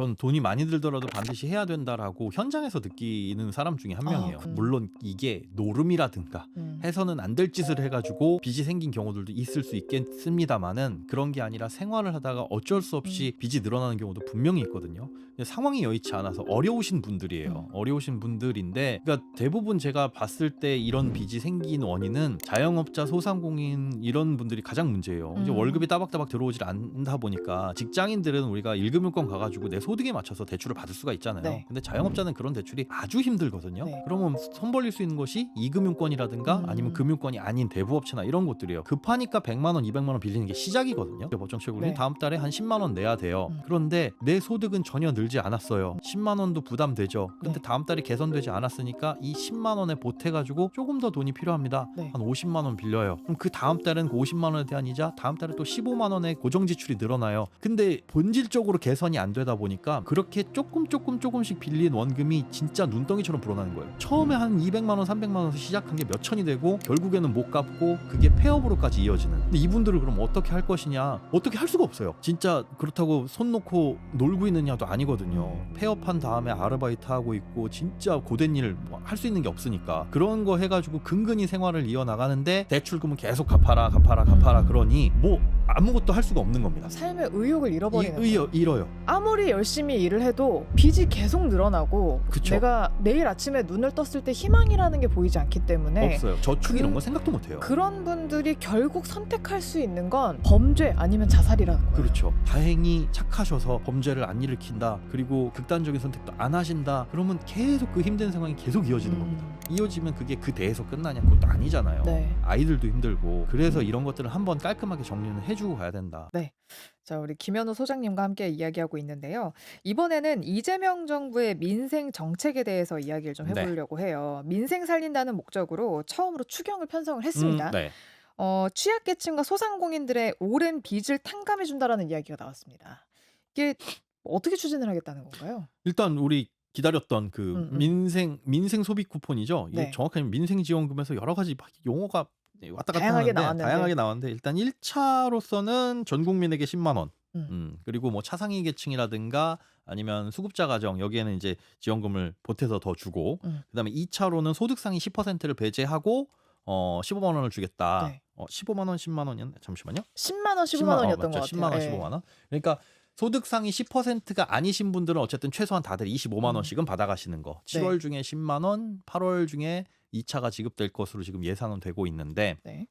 전 돈이 많이 들더라도 반드시 해야 된다라고 현장에서 느끼는 사람 중에 한 아, 명이에요. 그래요? 물론 이게 노름이라든가 음. 해서는 안 될 짓을 해가지고 빚이 생긴 경우들도 있을 수 있겠습니다만은 그런 게 아니라 생활을 하다가 어쩔 수 없이 빚이 늘어나는 경우도 분명히 있거든요. 근데 상황이 여의치 않아서 어려우신 분들이에요. 음. 어려우신 분들인데, 그러니까 대부분 제가 봤을 때 이런 빚이 생긴 원인은 자영업자, 소상공인 이런 분들이 가장 문제예요. 이제 음. 월급이 따박따박 들어오질 않다 보니까 직장인들은 우리가 일금융권 가가지고 내 소득에 맞춰서 대출을 받을 수가 있잖아요. 네. 근데 자영업자는 그런 대출이 아주 힘들거든요. 네. 그러면 손 벌릴 수 있는 것이 이금융권이라든가 음. 아니면 금융권이 아닌 대부업체나 이런 곳들이에요. 급하니까 100만 원, 200만 원 빌리는 게 시작이거든요. 법정 채굴이 네. 다음 달에 한 10만 원 내야 돼요. 음. 그런데 내 소득은 전혀 늘지 않았어요. 10만 원도 부담되죠. 근데 네. 다음 달이 개선되지 않았으니까 이 10만 원에 보태 가지고 조금 더 돈이 필요합니다. 네. 한 50만 원 빌려요. 그럼 그 다음 달은 그 50만 원에 대한 이자, 다음 달에 또 15만 원의 고정 지출이 늘어나요. 근데 본질적으로 개선이 안 되다 보니까 그렇게 조금 조금 조금씩 빌린 원금이 진짜 눈덩이처럼 불어나는 거예요. 처음에 한 200만 원, 300만 원에서 시작한 게 몇 천이 되고 결국에는 못 갚고 그게 폐업으로까지 이어지는. 근데 이분들을 그럼 어떻게 할 것이냐? 어떻게 할 수가 없어요. 진짜 그렇다고 손 놓고 놀고 있느냐도 아니거든요. 폐업한 다음에 아르바이트 하고 있고 진짜 고된 일을 뭐할수 있는 게 없으니까 그런 거 해가지고 근근히 생활을 이어 나가는데 대출금은 계속 갚아라, 갚아라, 갚아라 음. 그러니 뭐 아무것도 할 수가 없는 겁니다. 삶의 의욕을 이, 잃어버리는 의, 거예요. 잃어요. 아무리 열심히 일을 해도 빚이 계속 늘어나고 그쵸. 내가 내일 아침에 눈을 떴을 때 희망이라는 게 보이지 않기 때문에 없어요. 저축 그- 이런 거 생각도 못 해요. 그런 분들이 결국 선택할 수 있는 건 범죄 아니면 자살이라는 거예요. 그렇죠. 다행히 착하셔서 범죄를 안 일으킨다. 그리고 극단적인 선택도 안 하신다. 그러면 계속 그 힘든 상황이 계속 이어지는 음. 겁니다. 이어지면 그게 그 대에서 끝나냐? 그것도 아니잖아요. 네. 아이들도 힘들고 그래서 음. 이런 것들을 한번 깔끔하게 정리는 해주고 가야 된다. 자, 우리 김현우 소장님과 함께 이야기하고 있는데요. 이번에는 이재명 정부의 민생 정책에 대해서 이야기를 좀 네. 해보려고 해요. 민생 살린다는 목적으로 처음으로 추경을 편성을 했습니다. 음, 네. 어, 취약계층과 소상공인들의 오랜 빚을 탕감해 준다라는 이야기가 나왔습니다. 이게 어떻게 추진을 하겠다는 건가요? 일단 우리 기다렸던 그 음, 음. 민생 민생 소비 쿠폰이죠. 이게 네. 정확하게 민생 지원금에서 여러 가지 막 용어가 왔다 갔다 다양하게 하는데 나왔는데. 다양하게 나왔는데 일단 1차로서는 전 국민에게 10만 원. 음. 음, 그리고 뭐 차상위 계층이라든가 아니면 수급자 가정 여기에는 이제 지원금을 보태서 더 주고 음. 그다음에 2차로는 소득 상위 10%를 배제하고 어 15만 원을 주겠다. 네. 어 15만 원, 10만 원이었나? 잠시만요. 10만 원, 15만 10만 원, 원이었던. 것 같아요. 10만 원, 예. 15만 원. 그러니까 소득 상위 10%가 아니신 분들은 어쨌든 최소한 다들 25만 음. 원씩은 받아 가시는 거. 네. 7월 중에 10만 원, 8월 중에 2차가 지급될 것으로 지금 예산은 되고 있는데 네.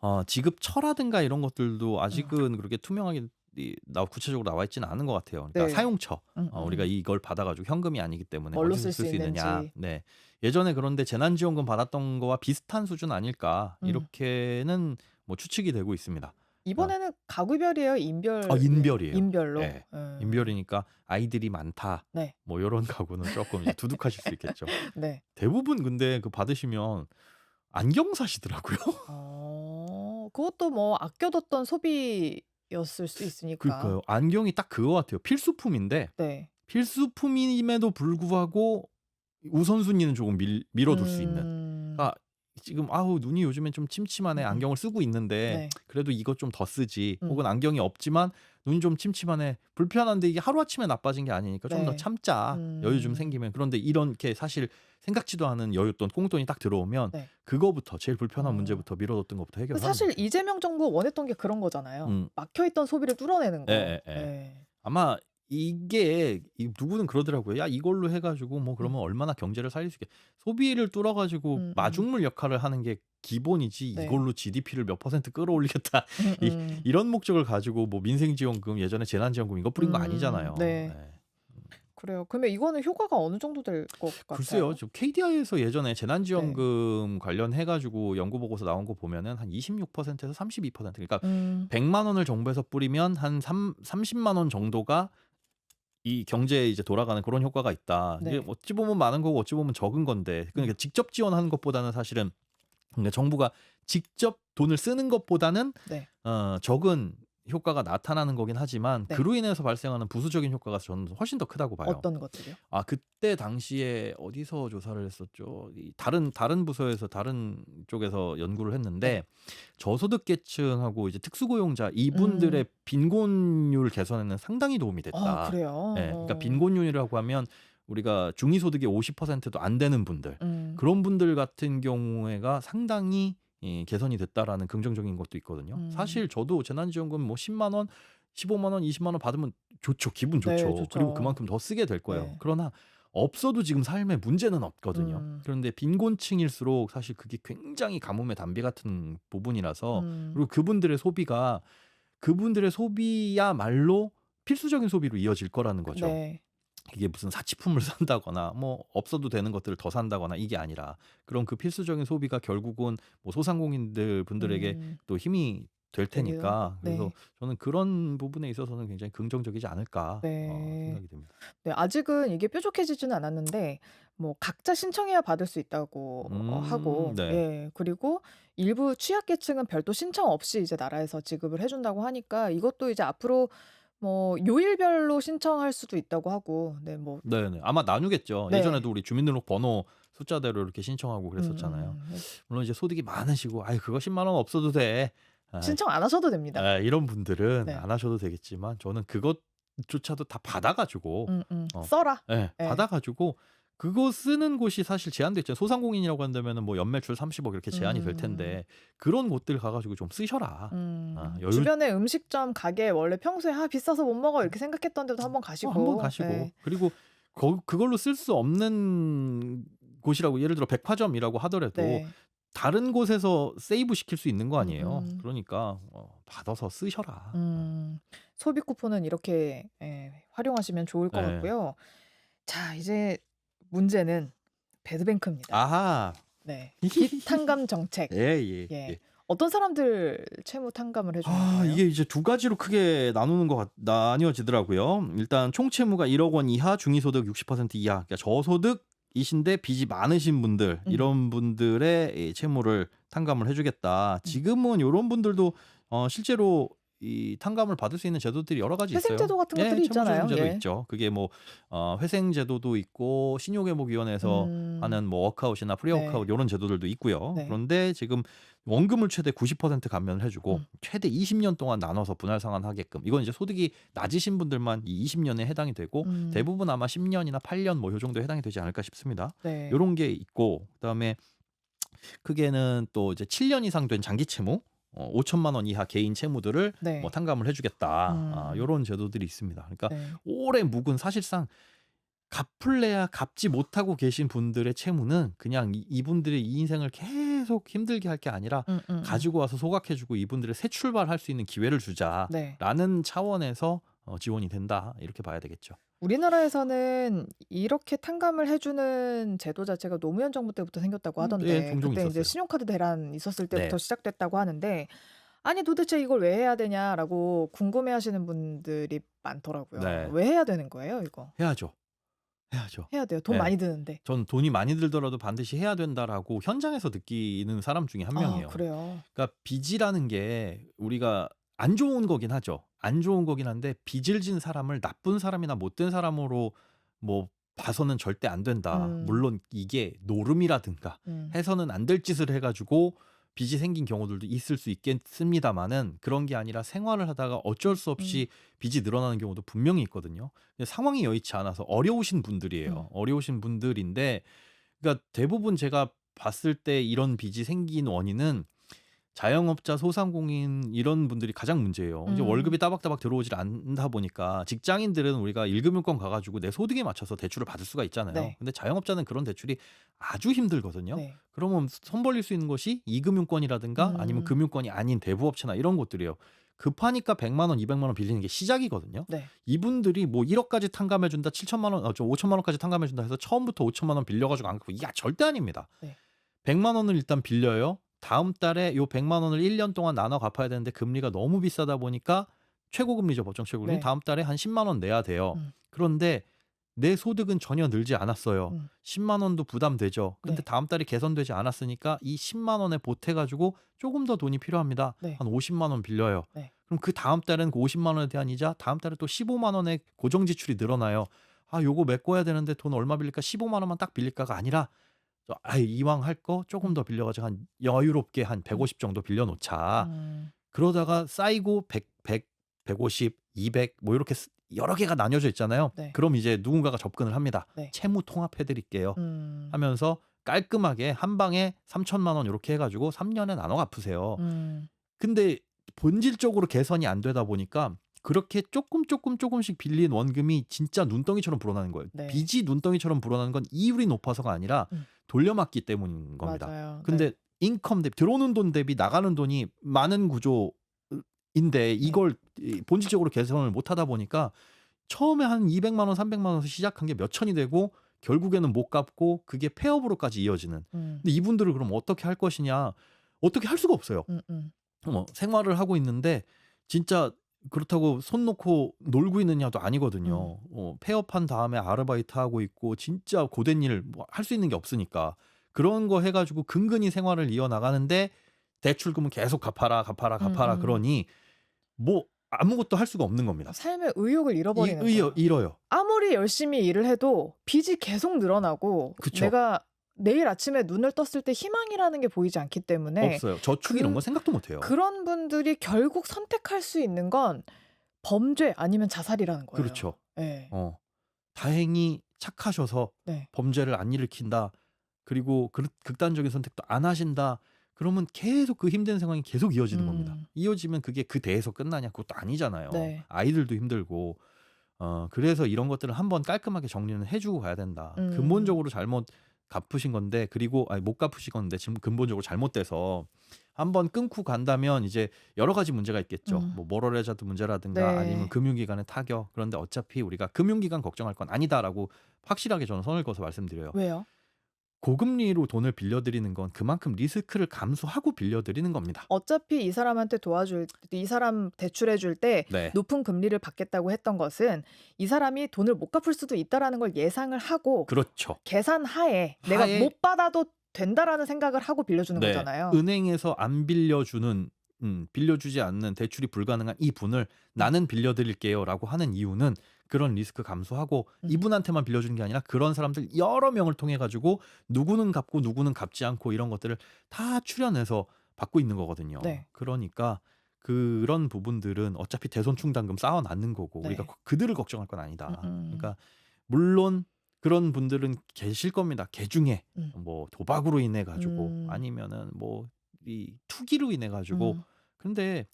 어, 지급처라든가 이런 것들도 음. 아직은 그렇게 투명하게 이- 나 구체적으로 나와 있지는 않은 것 같아요. 그러니까 네. 사용처 음, 어, 음. 우리가 이걸 받아가지고 현금이 아니기 때문에 어디서 쓸 수 있느냐. 네. 예전에 그런데 재난지원금 받았던 거와 비슷한 수준 아닐까 음. 이렇게는 뭐 추측이 되고 있습니다. 이번에는 가구별이에요, 인별. 아, 인별이에요. 인별로. 네. 음. 인별이니까 아이들이 많다. 네. 뭐 이런 가구는 조금 이제 두둑하실 수 있겠죠. 네. 대부분 근데 그 받으시면 안경 사시더라고요. 어, 그것도 뭐 아껴뒀던 소비였을 수 있으니까. 그러니까요. 안경이 딱 그거 같아요. 필수품인데 네. 필수품임에도 불구하고 우선순위는 조금 밀, 밀어둘 수 있는. 음, 아, 지금 아우 눈이 요즘엔 좀 침침하네 음. 안경을 쓰고 있는데 네. 그래도 이거 좀더 쓰지 음. 혹은 안경이 없지만 눈이 좀 침침하네 불편한데 이게 하루아침에 나빠진 게 아니니까 좀 더 네. 참자 음. 여유 좀 생기면 그런데 이렇게 사실 생각지도 않은 여윳돈 꽁돈이 딱 들어오면 네. 그거부터 제일 불편한 어. 문제부터 밀어뒀던 것부터 해결하는 사실. 이재명 정부가 원했던 게 그런 거잖아요. 음. 막혀있던 소비를 뚫어내는 거. 예, 예, 예. 네. 아마 이게 이- 누구는 그러더라고요. 야 이걸로 해가지고 뭐 그러면 얼마나 경제를 살릴 수 있게 소비를 뚫어가지고 음, 음. 마중물 역할을 하는 게 기본이지 네. 이걸로 GDP를 몇 퍼센트 끌어올리겠다 음, 이- 음. 이런 목적을 가지고 뭐 민생지원금 예전에 재난지원금 이거 뿌린 거 음, 아니잖아요. 네. 그래요. 그러면 이거는 효과가 어느 정도 될 것 같아요? 글쎄요, 좀 KDI에서 예전에 재난지원금 관련해 가지고 연구 보고서 나온 거 보면은 한 26%에서 32% 그러니까 음, 100만 원을 정부에서 뿌리면 한 3, 30만 원 정도가 이 경제에 이제 돌아가는 그런 효과가 있다. 네. 이게 어찌 보면 많은 거고 어찌 보면 적은 건데 그러니까 직접 지원하는 것보다는 사실은 그러니까 정부가 직접 돈을 쓰는 것보다는 네. 어, 적은 효과가 나타나는 거긴 하지만 네. 그로 인해서 발생하는 부수적인 효과가 저는 훨씬 더 크다고 봐요. 어떤 것들이요? 아 그때 당시에 어디서 조사를 했었죠? 이 다른 다른 부서에서 다른 쪽에서 연구를 했는데 네. 저소득계층하고 이제 특수고용자 이분들의 음. 빈곤율 개선에는 상당히 도움이 됐다. 아 그래요? 예, 그러니까 어. 빈곤율이라고 하면 우리가 중위소득의 50%도 안 되는 분들 음. 그런 분들 같은 경우에가 상당히 이 개선이 됐다라는 긍정적인 것도 있거든요. 음. 사실 저도 재난지원금 뭐 10만 원, 15만 원, 20만 원 받으면 좋죠. 기분 네, 좋죠. 좋죠. 그리고 그만큼 더 쓰게 될 거예요. 네. 그러나 없어도 지금 삶에 문제는 없거든요. 음. 그런데 빈곤층일수록 사실 그게 굉장히 가뭄의 단비 같은 부분이라서 음. 그리고 그분들의 소비가 그분들의 소비야말로 필수적인 소비로 이어질 거라는 거죠. 네. 이게 무슨 사치품을 산다거나 뭐 없어도 되는 것들을 더 산다거나 이게 아니라 그런 그 필수적인 소비가 결국은 뭐 소상공인들 분들에게 음. 또 힘이 될 테니까 하고. 그래서 네. 저는 그런 부분에 있어서는 굉장히 긍정적이지 않을까 어, 네. 생각이 됩니다. 네, 아직은 이게 뾰족해지지는 않았는데 뭐 각자 신청해야 받을 수 있다고 어, 음, 하고 네. 예 그리고 일부 취약계층은 별도 신청 없이 이제 나라에서 지급을 해 준다고 하니까 이것도 이제 앞으로 뭐 요일별로 신청할 수도 있다고 하고 네 뭐 네네 아마 나누겠죠. 네. 예전에도 우리 주민등록번호 숫자대로 이렇게 신청하고 음, 그랬었잖아요. 음, 음. 물론 이제 소득이 많으시고 아이 그거 10만 원 없어도 돼. 아, 신청 안 하셔도 됩니다. 아, 이런 분들은 네. 안 하셔도 되겠지만 저는 그것조차도 다 받아가지고 음, 음. 어. 써라. 예, 네. 받아가지고 그거 쓰는 곳이 사실 제한돼 있잖아요. 소상공인이라고 한다면은 뭐 연매출 30억 이렇게 제한이 될 음. 텐데 그런 곳들 가가지고 좀 쓰셔라. 음, 아, 여유- 주변에 음식점 가게 원래 평소에 아 비싸서 못 먹어 이렇게 생각했던 데도 한번 가시고 어, 한번 가시고 예. 그리고 거, 그걸로 쓸 수 없는 곳이라고 예를 들어 백화점이라고 하더라도 네. 다른 곳에서 세이브 시킬 수 있는 거 아니에요. 음, 음. 그러니까 어, 받아서 쓰셔라. 음, 소비 쿠폰은 이렇게 예, 활용하시면 좋을 것 네. 같고요. 자, 이제 문제는 배드뱅크입니다. 아하. 네. 빚 탕감 정책. 예 예. 예. 예. 어떤 사람들 채무 탕감을 해주는 아, 거예요? 이게 이제 두 가지로 크게 나누는 것 같, 나뉘어지더라고요. 일단 총 채무가 1억 원 이하, 중위소득 60% 이하, 그러니까 저소득 이신데 빚이 많으신 분들 음. 이런 분들의 이 채무를 탕감을 해주겠다. 지금은 이런 분들도 어, 실제로 이 탕감을 받을 수 있는 제도들이 여러 가지 있어요. 회생제도 같은 것들이 예, 있잖아요. 채무조정제도 예. 있죠. 그게 뭐 어, 회생제도도 있고 신용회복위원회에서 음, 하는 뭐 워크아웃이나 프리워크아웃 네. 이런 제도들도 있고요. 네. 그런데 지금 원금을 최대 90% 감면을 해주고 음. 최대 20년 동안 나눠서 분할 상환하게끔 이건 이제 소득이 낮으신 분들만 이 20년에 해당이 되고 음, 대부분 아마 10년이나 8년 뭐요 정도에 해당이 되지 않을까 싶습니다. 네. 요런 게 있고 그다음에 크게는 또 이제 7년 이상 된 장기 채무 어, 5천만 원 이하 개인 채무들을 네. 뭐 탕감을 해주겠다. 음. 아, 요런 제도들이 있습니다. 그러니까 네. 오래 묵은 사실상 갚을래야 갚지 못하고 계신 분들의 채무는 그냥 이- 이분들의 이 인생을 계속 힘들게 할 게 아니라 음, 음, 음. 가지고 와서 소각해주고 이분들의 새 출발할 수 있는 기회를 네. 주자라는 차원에서 어, 지원이 된다 이렇게 봐야 되겠죠. 우리나라에서는 이렇게 탕감을 해주는 제도 자체가 노무현 정부 때부터 생겼다고 음, 하던데 예, 종종 그때 이제 있었어요. 신용카드 대란 있었을 때부터 네. 시작됐다고 하는데 아니 도대체 이걸 왜 해야 되냐라고 궁금해하시는 분들이 많더라고요. 네. 왜 해야 되는 거예요, 이거? 해야죠. 해야죠. 해야 돼요. 돈 네. 많이 드는데. 전 돈이 많이 들더라도 반드시 해야 된다라고 현장에서 느끼는 사람 중에 한 명이에요. 아, 그래요. 그러니까 빚이라는 게 우리가 안 좋은 거긴 하죠. 안 좋은 거긴 한데 빚을 진 사람을 나쁜 사람이나 못된 사람으로 뭐 봐서는 절대 안 된다. 음. 물론 이게 노름이라든가 음. 해서는 안 될 짓을 해가지고 빚이 생긴 경우들도 있을 수 있겠습니다만은 그런 게 아니라 생활을 하다가 어쩔 수 없이 음. 빚이 늘어나는 경우도 분명히 있거든요. 근데 상황이 여의치 않아서 어려우신 분들이에요. 음. 어려우신 분들인데 그러니까 대부분 제가 봤을 때 이런 빚이 생긴 원인은 자영업자, 소상공인 이런 분들이 가장 문제예요. 이제 음. 월급이 따박따박 들어오질 않다 보니까 직장인들은 우리가 일금융권 가가지고 내 소득에 맞춰서 대출을 받을 수가 있잖아요. 네. 근데 자영업자는 그런 대출이 아주 힘들거든요. 네. 그러면 손 벌릴 수 있는 것이 이금융권이라든가 아니면 음. 금융권이 아닌 대부업체나 이런 곳들이에요. 급하니까 100만 원, 200만 원 빌리는 게 시작이거든요. 네. 이분들이 뭐 1억까지 탕감해 준다, 7천만 원, 어, 저 5천만 원까지 탕감해 준다 해서 처음부터 5천만 원 빌려 가지고 안 갚고 야 절대 아닙니다. 네. 100만 원을 일단 빌려요. 다음 달에 요 100만 원을 1년 동안 나눠 갚아야 되는데 금리가 너무 비싸다 보니까 최고 금리죠 법정 최고 금리. 네. 다음 달에 한 10만 원 내야 돼요. 음. 그런데 내 소득은 전혀 늘지 않았어요. 음. 10만 원도 부담되죠. 근데 네. 다음 달에 개선되지 않았으니까 이 10만 원에 보태 가지고 조금 더 돈이 필요합니다. 네. 한 50만 원 빌려요. 네. 그럼 그 다음 달엔 그 50만 원에 대한 이자, 다음 달에 또 15만 원의 고정 지출이 늘어나요. 아, 요거 메꿔야 되는데 돈 얼마 빌릴까? 15만 원만 딱 빌릴까가 아니라 저, 아, 이왕 할 거 조금 더 빌려 가지고 한 여유롭게 한 150 정도 빌려 놓자. 음. 그러다가 쌓이고 100, 100, 150, 200 뭐 이렇게 쓰- 여러 개가 나뉘어져 있잖아요. 네. 그럼 이제 누군가가 접근을 합니다. 네. 채무 통합해 드릴게요. 음. 하면서 깔끔하게 한 방에 3천만 원 이렇게 해가지고 3년에 나눠 갚으세요. 음. 근데 본질적으로 개선이 안 되다 보니까 그렇게 조금 조금 조금씩 빌린 원금이 진짜 눈덩이처럼 불어나는 거예요. 네. 빚이 눈덩이처럼 불어나는 건 이율이 높아서가 아니라 음. 돌려막기 때문인 겁니다. 맞아요. 근데 네. 인컴 대비 들어오는 돈 대비 나가는 돈이 많은 구조인데 이걸 이 본질적으로 개선을 못 하다 보니까 처음에 한 200만 원, 300만 원에서 시작한 게 몇 천이 되고 결국에는 못 갚고 그게 폐업으로까지 이어지는. 음. 근데 이분들을 그럼 어떻게 할 것이냐? 어떻게 할 수가 없어요. 음, 음. 뭐 생활을 하고 있는데 진짜 그렇다고 손 놓고 놀고 있느냐도 아니거든요. 어, 폐업한 다음에 아르바이트 하고 있고 진짜 고된 일 뭐 할 수 있는 게 없으니까 그런 거 해가지고 근근히 생활을 이어 나가는데 대출금은 계속 갚아라, 갚아라, 갚아라 음, 음. 그러니 뭐 아무것도 할 수가 없는 겁니다. 삶의 의욕을 이, 잃어버리는 의, 거예요. 잃어요. 아무리 열심히 일을 해도 빚이 계속 늘어나고 그쵸. 내가 내일 아침에 눈을 떴을 때 희망이라는 게 보이지 않기 때문에 없어요. 저축 그- 이런 건 생각도 못 해요. 그런 분들이 결국 선택할 수 있는 건 범죄 아니면 자살이라는 거예요. 그렇죠. 네. 어. 다행히 착하셔서 네. 범죄를 안 일으킨다. 그리고 그, 극단적인 선택도 안 하신다. 그러면 계속 그 힘든 상황이 계속 이어지는 음. 겁니다. 이어지면 그게 그 대에서 끝나냐? 그것도 아니잖아요. 네. 아이들도 힘들고. 어, 그래서 이런 것들을 한번 깔끔하게 정리는 해주고 가야 된다. 음. 근본적으로 잘못 갚으신 건데 그리고 아니 못 갚으신 건데 지금 근본적으로 잘못돼서 한번 끊고 간다면 이제 여러 가지 문제가 있겠죠. 음. 뭐 모럴 해자드 문제라든가 네. 아니면 금융기관의 타격. 그런데 어차피 우리가 금융기관 걱정할 건 아니다라고 확실하게 저는 선을 그어서 말씀드려요. 왜요? 고금리로 돈을 빌려드리는 건 그만큼 리스크를 감수하고 빌려드리는 겁니다. 어차피 이 사람한테 도와줄 이 사람 대출해 줄 때 네. 높은 금리를 받겠다고 했던 것은 이 사람이 돈을 못 갚을 수도 있다라는 걸 예상을 하고 그렇죠. 계산 하에 내가 하에- 못 받아도 된다라는 생각을 하고 빌려주는 네. 거잖아요. 은행에서 안 빌려주는 음, 빌려주지 않는 대출이 불가능한 이 분을 나는 빌려드릴게요라고 하는 이유는 그런 리스크 감수하고 음. 이분한테만 빌려주는 게 아니라 그런 사람들 여러 명을 통해 가지고 누구는 갚고 누구는 갚지 않고 이런 것들을 다 추려내서 받고 있는 거거든요. 네. 그러니까 그런 부분들은 어차피 대손 충당금 쌓아놨는 거고 네. 우리가 그들을 걱정할 건 아니다. 음, 음. 그러니까 물론 그런 분들은 계실 겁니다. 개 중에 음. 뭐 도박으로 인해 가지고 음. 아니면은 뭐 이 투기로 인해 가지고 음. 근데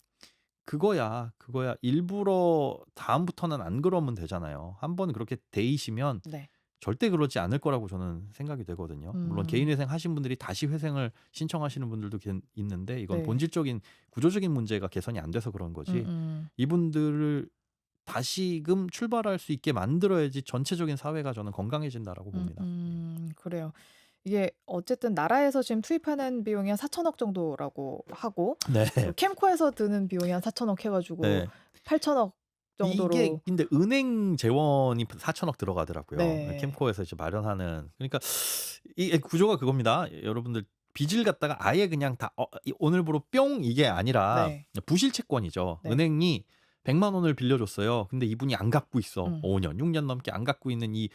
그거야 그거야 일부러 다음부터는 안 그러면 되잖아요. 한번 그렇게 데이시면 네. 절대 그러지 않을 거라고 저는 생각이 되거든요. 물론 음. 개인 회생 하신 분들이 다시 회생을 신청하시는 분들도 계- 있는데 이건 네. 본질적인 구조적인 문제가 개선이 안 돼서 그런 거지. 음, 음. 이분들을 다시금 출발할 수 있게 만들어야지 전체적인 사회가 저는 건강해진다라고 봅니다. 음, 음, 그래요. 이게 어쨌든 나라에서 지금 투입하는 비용이 한 4천억 정도라고 하고 네. 또 캠코에서 드는 비용이 한 4천억 해가지고 네. 8천억 정도로 이게 근데 은행 재원이 4천억 들어가더라고요. 네. 캠코에서 이제 마련하는 그러니까 이 구조가 그겁니다. 여러분들 빚을 갖다가 아예 그냥 다 어, 이- 오늘부로 뿅 이게 아니라 네. 부실 채권이죠. 네. 은행이 100만 원을 빌려줬어요. 근데 이분이 안 갚고 있어. 음. 5년, 6년 넘게 안 갚고 있는 이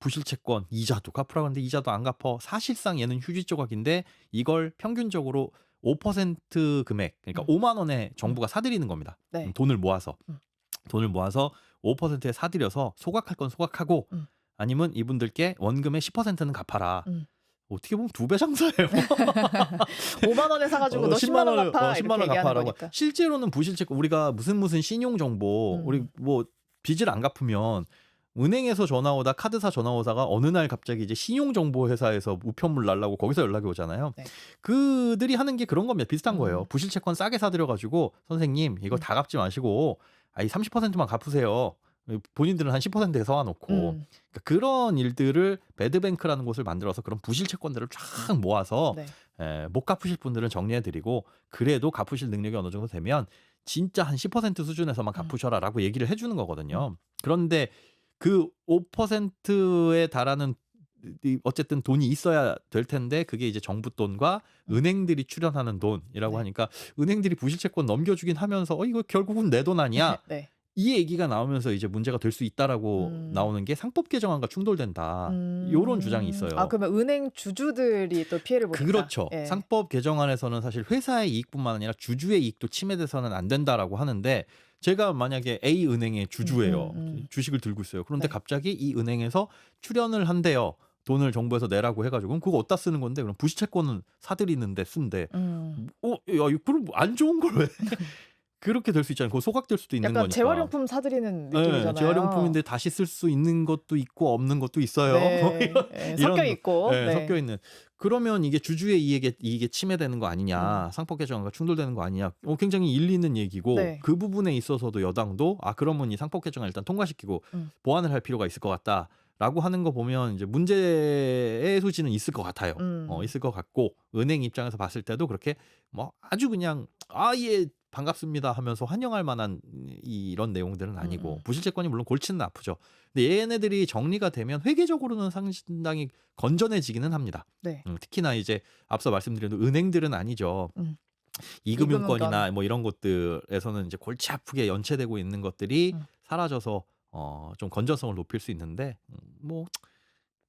부실 채권 이자도 갚으라고 하는데 이자도 안 갚어. 사실상 얘는 휴지 조각인데 이걸 평균적으로 5% 금액 그러니까 음. 5만 원에 정부가 사들이는 겁니다. 네. 음, 돈을 모아서 음. 돈을 모아서 5%에 사들여서 소각할 건 소각하고 음. 아니면 이분들께 원금의 10%는 갚아라. 음. 어떻게 보면 두 배 장사예요. 5만 원에 사가지고 어, 너 10만 원 갚아 어, 10만 이렇게 원 갚아라고. 거니까. 실제로는 부실 채권 우리가 무슨 무슨 신용 정보 음. 우리 뭐 빚을 안 갚으면 은행에서 전화 오다 카드사 전화 오다가 어느 날 갑자기 이제 신용 정보 회사에서 우편물 날라고 거기서 연락이 오잖아요. 네. 그들이 하는 게 그런 겁니다. 비슷한 거예요. 음. 부실 채권 싸게 사들여 가지고 선생님 이거 음. 다 갚지 마시고 아이 30%만 갚으세요. 본인들은 한 10%에 서와놓고 음, 그러니까 그런 일들을 배드뱅크라는 곳을 만들어서 그런 부실 채권들을 쫙 모아서 네. 에, 못 갚으실 분들은 정리해드리고 그래도 갚으실 능력이 어느 정도 되면 진짜 한 10% 수준에서만 갚으셔라라고 얘기를 해주는 거거든요. 그런데 그 5%에 달하는 이 어쨌든 돈이 있어야 될 텐데 그게 이제 정부 돈과 은행들이 출연하는 돈이라고 네. 하니까 은행들이 부실채권 넘겨주긴 하면서 어 이거 결국은 내 돈 아니야 네. 이 얘기가 나오면서 이제 문제가 될 수 있다라고 음. 나오는 게 상법 개정안과 충돌된다 음. 요런 주장이 있어요. 아 그러면 은행 주주들이 또 피해를 보니까. 그렇죠. 예. 상법 개정안에서는 사실 회사의 이익뿐만 아니라 주주의 이익도 침해돼서는 안 된다라고 하는데 제가 만약에 A 은행의 주주예요. 음, 음, 음. 주식을 들고 있어요. 그런데 네. 갑자기 이 은행에서 출연을 한대요. 돈을 정부에서 내라고 해가지고 그럼 그거 어디다 쓰는 건데 그럼 부실채권은 사들이는데 쓴대. 음. 어, 야, 이거 그럼 안 좋은 걸 왜? 그렇게 될 수 있잖아요. 그거 소각될 수도 있는 약간 거니까. 재활용품 사들이는 느낌이잖아요. 네, 재활용품인데 다시 쓸 수 있는 것도 있고 없는 것도 있어요. 네. 이런- 예, 이런 섞여 거. 있고. 네, 네. 섞여 있는. 그러면 이게 주주의 이익에 이익에 침해되는 거 아니냐, 음. 상법 개정안과 충돌되는 거 아니냐. 어, 굉장히 일리 있는 얘기고 네. 그 부분에 있어서도 여당도 아 그러면 이 상법 개정안 일단 통과시키고 음. 보완을 할 필요가 있을 것 같다 라고 하는 거 보면 이제 문제의 소지는 있을 것 같아요. 음. 어, 있을 것 같고 은행 입장에서 봤을 때도 그렇게 뭐 아주 그냥 아예 반갑습니다 하면서 환영할 만한 이- 이런 내용들은 아니고 음. 부실채권이 물론 골치는 아프죠. 근데 얘네들이 정리가 되면 회계적으로는 상당히 건전해지기는 합니다. 네. 음, 특히나 이제 앞서 말씀드린 은행들은 아니죠. 음. 이금융권이나 이금융권. 뭐 이런 곳들에서는 이제 골치 아프게 연체되고 있는 것들이 음. 사라져서 어, 좀 건전성을 높일 수 있는데 음, 뭐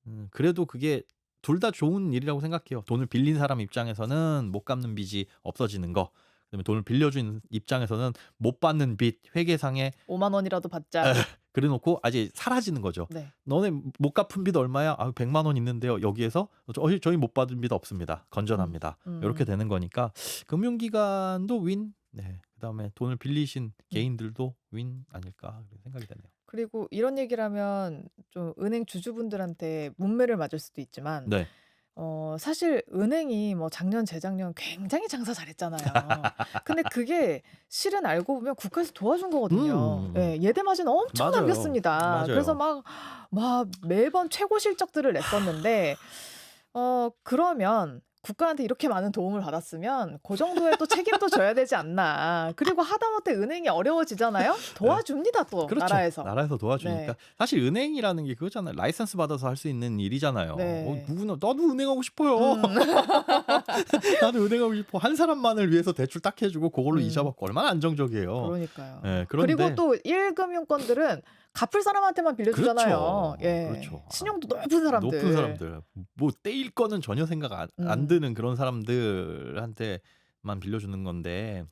음, 그래도 그게 둘 다 좋은 일이라고 생각해요. 돈을 빌린 사람 입장에서는 못 갚는 빚이 없어지는 거. 그다음에 돈을 빌려준 입장에서는 못 받는 빚 회계상에 5만 원이라도 받자. 그래놓고 아직 사라지는 거죠. 네. 너네 못 갚은 빚 얼마야? 아, 100만 원 있는데요. 여기에서 저희 저희 못 받은 빚 없습니다. 건전합니다. 음. 이렇게 되는 거니까 금융기관도 윈. 네. 그다음에 돈을 빌리신 음. 개인들도 윈 아닐까 생각이 되네요. 그리고 이런 얘기를 하면 좀 은행 주주분들한테 문매를 맞을 수도 있지만 네. 어 사실 은행이 뭐 작년 재작년 굉장히 장사 잘했잖아요. 근데 그게 실은 알고 보면 국가에서 도와준 거거든요. 음. 예, 예대 마진 엄청 맞아요. 남겼습니다. 맞아요. 그래서 막, 막 매번 최고 실적들을 냈었는데 어 그러면 국가한테 이렇게 많은 도움을 받았으면 그 정도의 또 책임도 져야 되지 않나. 그리고 하다못해 은행이 어려워지잖아요. 도와줍니다 또 그렇죠. 나라에서. 나라에서 도와주니까 네. 사실 은행이라는 게 그거잖아요. 라이선스 받아서 할 수 있는 일이잖아요. 네. 어, 누구나 나도 은행하고 싶어요. 음. 나도 은행하고 싶어. 한 사람만을 위해서 대출 딱 해주고 그걸로 음. 이자 받고 얼마나 안정적이에요. 그러니까요. 네, 그런데 그리고 또 1금융권들은 갚을 사람한테만 빌려주잖아요. 그렇죠. 예. 그렇죠. 신용도 높은 사람들. 높은 사람들 뭐 떼일 거는 전혀 생각 안, 안 음. 드는 그런 사람들한테만 빌려주는 건데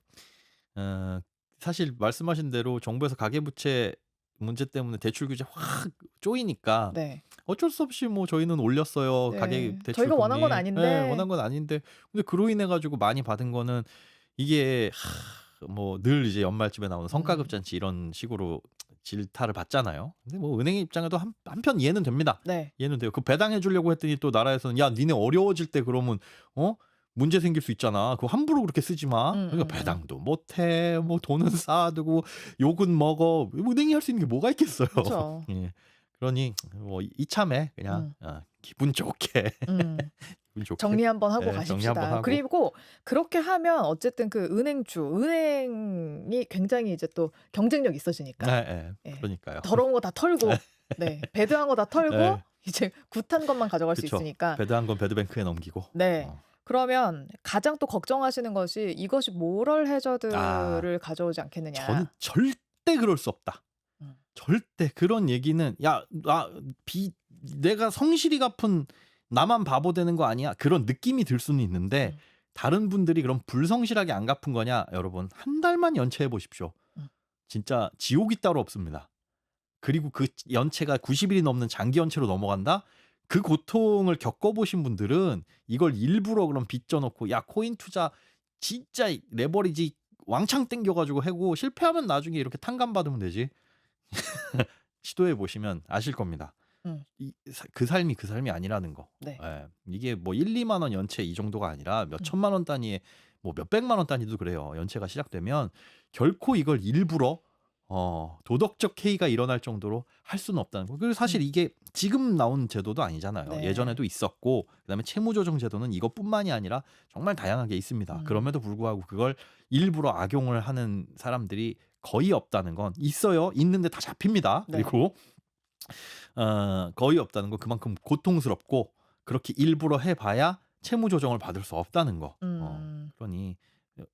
어, 사실 말씀하신 대로 정부에서 가계부채 문제 때문에 대출 규제 확 쪼이니까 네. 어쩔 수 없이 뭐 저희는 올렸어요 네. 가계 대출 저희가 원한 건 금리. 아닌데. 네, 원한 건 아닌데 근데 그로 인해 가지고 많이 받은 거는 이게 뭐 늘 이제 연말쯤에 나오는 성과급 음. 잔치 이런 식으로 질타를 받잖아요. 근데 뭐 은행 입장에도 한, 한편 이해는 됩니다. 네. 이해는 돼요. 그 배당해 주려고 했더니 또 나라에서는 야 니네 어려워질 때 그러면 어 문제 생길 수 있잖아. 그거 함부로 그렇게 쓰지 마. 음, 그러니까 음, 배당도 못해. 뭐 돈은 쌓아두고 욕은 먹어. 은행이 할 수 있는 게 뭐가 있겠어요. 그렇죠. 예. 그러니 뭐 이참에 그냥 어, 기분 좋게 음. 기분 좋게 정리 한번 하고 네, 정리 한번 가십시다. 하고. 그리고 그렇게 하면 어쨌든 그 은행주, 은행이 굉장히 이제 또 경쟁력 있어지니까 네, 네. 예. 그러니까요. 더러운 거 다 털고, 네, 배드한 거 다 털고 네. 이제 굿한 것만 가져갈 수 그쵸. 있으니까. 배드한 건 배드뱅크에 넘기고. 네. 어. 그러면 가장 또 걱정하시는 것이 이것이 모럴 해저드를 아. 가져오지 않겠느냐. 저는 절대 그럴 수 없다. 음. 절대 그런 얘기는 야 나 비 내가 성실히 갚은 나만 바보 되는 거 아니야? 그런 느낌이 들 수는 있는데 음. 다른 분들이 그럼 불성실하게 안 갚은 거냐? 여러분 한 달만 연체해 보십시오. 음. 진짜 지옥이 따로 없습니다. 그리고 그 연체가 90일이 넘는 장기 연체로 넘어간다? 그 고통을 겪어보신 분들은 이걸 일부러 그럼 빚져놓고 야 코인 투자 진짜 레버리지 왕창 땡겨가지고 해고 실패하면 나중에 이렇게 탕감 받으면 되지. 시도해 보시면 아실 겁니다. 음. 이, 사- 그 삶이 그 삶이 아니라는 거. 네. 예, 이게 뭐 1, 2만 원 연체 이 정도가 아니라 몇 음. 천만 원 단위의 뭐 몇백만 원 단위도 그래요. 연체가 시작되면 결코 이걸 일부러 어, 도덕적 해이가 일어날 정도로 할 수는 없다는 거. 그리고 사실 음. 이게 지금 나온 제도도 아니잖아요. 네. 예전에도 있었고 그다음에 채무조정 제도는 이것뿐만이 아니라 정말 다양하게 있습니다. 음. 그럼에도 불구하고 그걸 일부러 악용을 하는 사람들이 거의 없다는 건 있어요. 있는데 다 잡힙니다. 네. 그리고 어, 거의 없다는 거 그만큼 고통스럽고 그렇게 일부러 해봐야 채무 조정을 받을 수 없다는 거. 어, 음. 그러니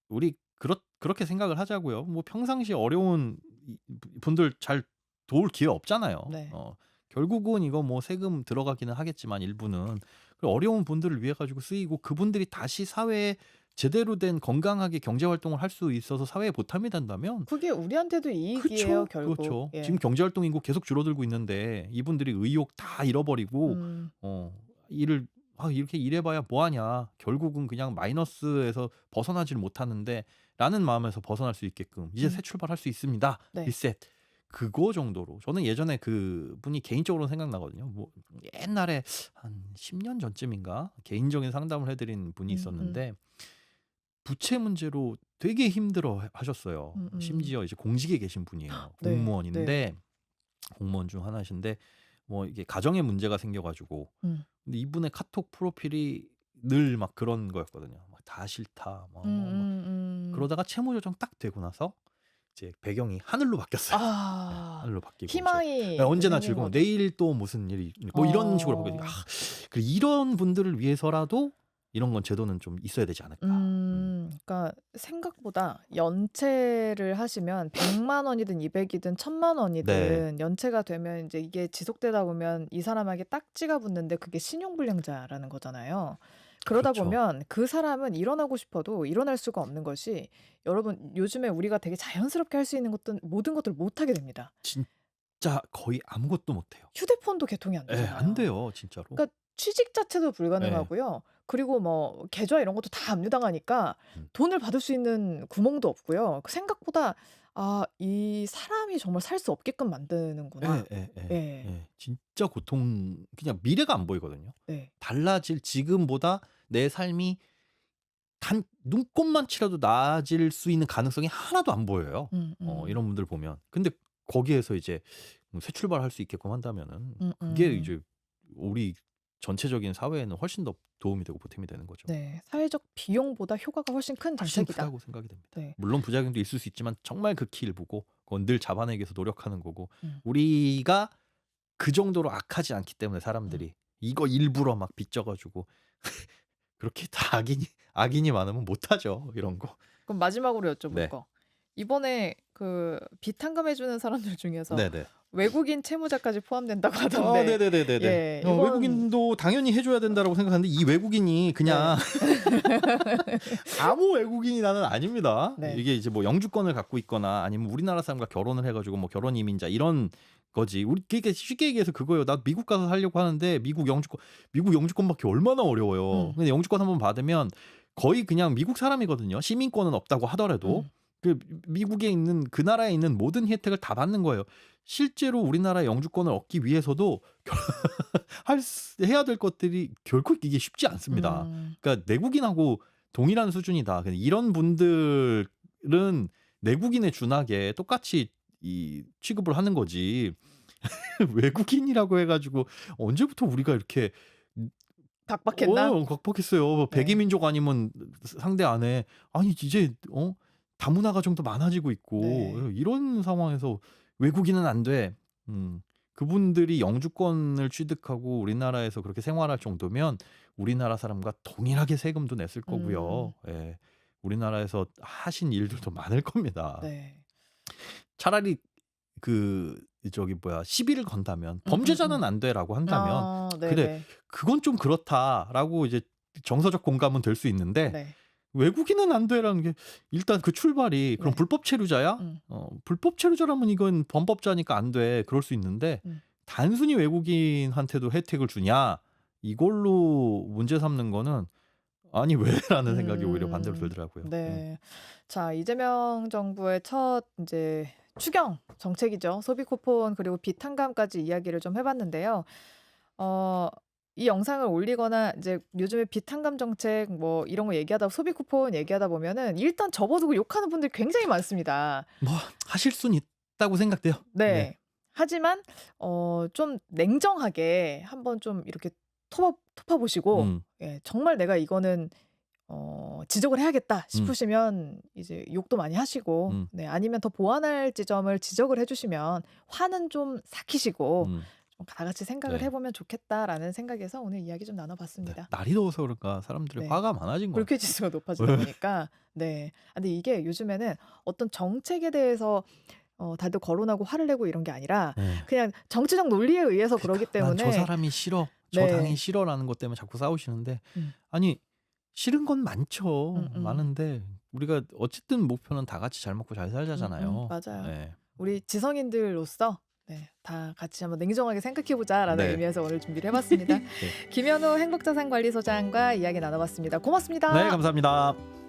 우리 그렇 그렇게 생각을 하자고요. 뭐 평상시 어려운 이- 분들 잘 도울 기회 없잖아요. 네. 어, 결국은 이거 뭐 세금 들어가기는 하겠지만 일부는 그 어려운 분들을 위해 가지고 쓰이고 그분들이 다시 사회에 제대로 된 건강하게 경제 활동을 할 수 있어서 사회에 보탬이 된다면 그게 우리한테도 이익이에요, 그렇죠. 결국. 그렇죠. 예. 지금 경제 활동 인구 계속 줄어들고 있는데 이분들이 의욕 다 잃어버리고 음. 어, 일을 아, 이렇게 일해봐야 뭐하냐. 결국은 그냥 마이너스에서 벗어나질 못하는데 라는 마음에서 벗어날 수 있게끔 이제 음. 새 출발할 수 있습니다. 네. 리셋. 그거 정도로 저는 예전에 그 분이 개인적으로 생각나거든요. 뭐 옛날에 한 10년 전쯤인가 개인적인 상담을 해드린 분이 음, 있었는데 부채 문제로 되게 힘들어 하셨어요. 음, 음. 심지어 이제 공직에 계신 분이에요. 네, 공무원인데 네. 공무원 중 하나신데 뭐 이게 가정에 문제가 생겨 가지고 음. 근데 이분의 카톡 프로필이 늘 막 그런 거였거든요. 막 다 싫다. 뭐, 음, 뭐, 막 음, 음. 그러다가 채무 조정 딱 되고 나서 이제 배경이 하늘로 바뀌었어요. 네, 아, 하늘로 바뀌고 이제 희망이 네, 언제나 생긴 즐거운 거죠. 내일 또 무슨 일이 뭐 이런 식으로 어. 바뀌고 아, 그래 이런 분들을 위해서라도 이런 건 제도는 좀 있어야 되지 않을까. 음, 그러니까 생각보다 연체를 하시면 100만 원이든 200이든 1000만 원이든 연체가 되면 이제 이게 지속되다 보면 이 사람에게 딱지가 붙는데 그게 신용불량자라는 거잖아요. 그러다 그렇죠. 보면 그 사람은 일어나고 싶어도 일어날 수가 없는 것이 여러분 요즘에 우리가 되게 자연스럽게 할 수 있는 것들 모든 것들을 못 하게 됩니다. 진짜 거의 아무것도 못 해요. 휴대폰도 개통이 안 예, 되잖아요. 안 돼요, 진짜로. 그러니까 취직 자체도 불가능하고요. 그리고 뭐 계좌 이런 것도 다 압류당하니까 음. 돈을 받을 수 있는 구멍도 없고요. 그 생각보다 아, 이 사람이 정말 살 수 없게끔 만드는구나. 예, 예, 예, 예. 예. 진짜 고통 그냥 미래가 안 보이거든요. 네. 달라질 지금보다 내 삶이 단 눈곱만 치라도 나아질 수 있는 가능성이 하나도 안 보여요. 음, 어, 음. 이런 분들 보면. 근데 거기에서 이제 뭐새 출발할 수 있게끔 한다면은 음, 그게 음. 이제 우리 전체적인 사회에는 훨씬 더 도움이 되고 보탬이 되는 거죠. 네. 사회적 비용보다 효과가 훨씬 큰 훨씬 정책이다. 크다고 생각이 됩니다. 네. 물론 부작용도 있을 수 있지만 정말 극히 일부고 그건 늘 잡아내기 위해서 노력하는 거고 음. 우리가 그 정도로 악하지 않기 때문에 음. 사람들이 이거 일부러 막 빚져가지고 그렇게 다 악인이 악인이 많으면 못하죠 이런 거. 그럼 마지막으로 여쭤볼 네. 거. 이번에 그 비탄금 해주는 사람들 중에서 네네. 외국인 채무자까지 포함된다고 아, 하던데. 네네네네네. 예, 어, 이건- 외국인도 당연히 해줘야 된다라고 생각하는데 이 외국인이 그냥 아무 외국인이 나는 아닙니다. 네. 이게 이제 뭐 영주권을 갖고 있거나 아니면 우리나라 사람과 결혼을 해가지고 뭐 결혼 이민자 이런 거지. 우리 그게 쉽게 얘기해서 그거예요. 나 미국 가서 살려고 하는데 미국 영주권 미국 영주권받기 얼마나 어려워요. 음. 근데 영주권 한번 받으면 거의 그냥 미국 사람이거든요. 시민권은 없다고 하더라도 음. 그 미국에 있는 그 나라에 있는 모든 혜택을 다 받는 거예요. 실제로 우리나라 영주권을 얻기 위해서도 할 수- 해야 될 것들이 결코 이게 쉽지 않습니다. 음. 그러니까 내국인하고 동일한 수준이다. 이런 분들은 내국인에 준하게 똑같이 이 취급을 하는 거지. 외국인이라고 해가지고 언제부터 우리가 이렇게 각박했나? 어, 각박했어요. 네. 백이민족 아니면 상대 안 해. 아니 이제 어 다문화 가정도 많아지고 있고 네. 이런 상황에서 외국인은 안 돼. 음. 그분들이 영주권을 취득하고 우리나라에서 그렇게 생활할 정도면 우리나라 사람과 동일하게 세금도 냈을 거고요. 예. 우리나라에서 하신 일들도 많을 겁니다. 네. 차라리 그 저기 뭐야 시비를 건다면 범죄자는 음. 안 돼라고 한다면 아, 그래. 그건 좀 그렇다라고 이제 정서적 공감은 될 수 있는데 네. 외국인은 안 돼라는 게 일단 그 출발이 그럼 네. 불법 체류자야? 음. 어, 불법 체류자라면 이건 범법자니까 안 돼. 그럴 수 있는데 음. 단순히 외국인한테도 혜택을 주냐? 이걸로 문제 삼는 거는 아니 왜라는 생각이 오히려 반대로 음. 들더라고요. 네. 자, 이재명 정부의 첫 이제 추경 정책이죠. 소비 쿠폰 그리고 비탄감까지 이야기를 좀 해봤는데요. 어, 이 영상을 올리거나 이제 요즘에 비탄감 정책 뭐 이런 거 얘기하다 소비 쿠폰 얘기하다 보면은 일단 접어두고 욕하는 분들이 굉장히 많습니다. 뭐 하실 수는 있다고 생각돼요. 네. 네. 하지만 어, 좀 냉정하게 한번 좀 이렇게 토파 토파 보시고 음. 예, 정말 내가 이거는 어, 지적을 해야겠다 싶으시면 이제 욕도 많이 하시고, 음. 네, 아니면 더 보완할 지점을 지적을 해주시면 화는 좀 삭히시고, 음. 다 같이 생각을 네. 해보면 좋겠다라는 생각에서 오늘 이야기 좀 네, 나눠봤습니다. 날이 더워서 그런가 사람들이 네. 화가 많아진 거 같아요. 불쾌 지수가 높아지다 보니까 네. 아, 근데 이게 요즘에는 어떤 정책에 대해서 어, 다들 거론하고 화를 내고 이런 게 아니라 네. 그냥 정치적 논리에 의해서 그러기 난저 때문에 사람이 싫어, 저 네. 당이 싫어라는 것 때문에 자꾸 싸우시는데 음. 아니 싫은 건 많죠, 음, 음. 많은데 우리가 어쨌든 목표는 다 같이 잘 먹고 잘 살자잖아요. 음, 음, 맞아요. 네. 우리 지성인들로서 네, 다 같이 한번 냉정하게 생각해보자라는 네. 의미에서 오늘 준비를 해봤습니다. 김현우 행복자산관리소장과 이야기 나눠봤습니다. 고맙습니다. 네, 감사합니다.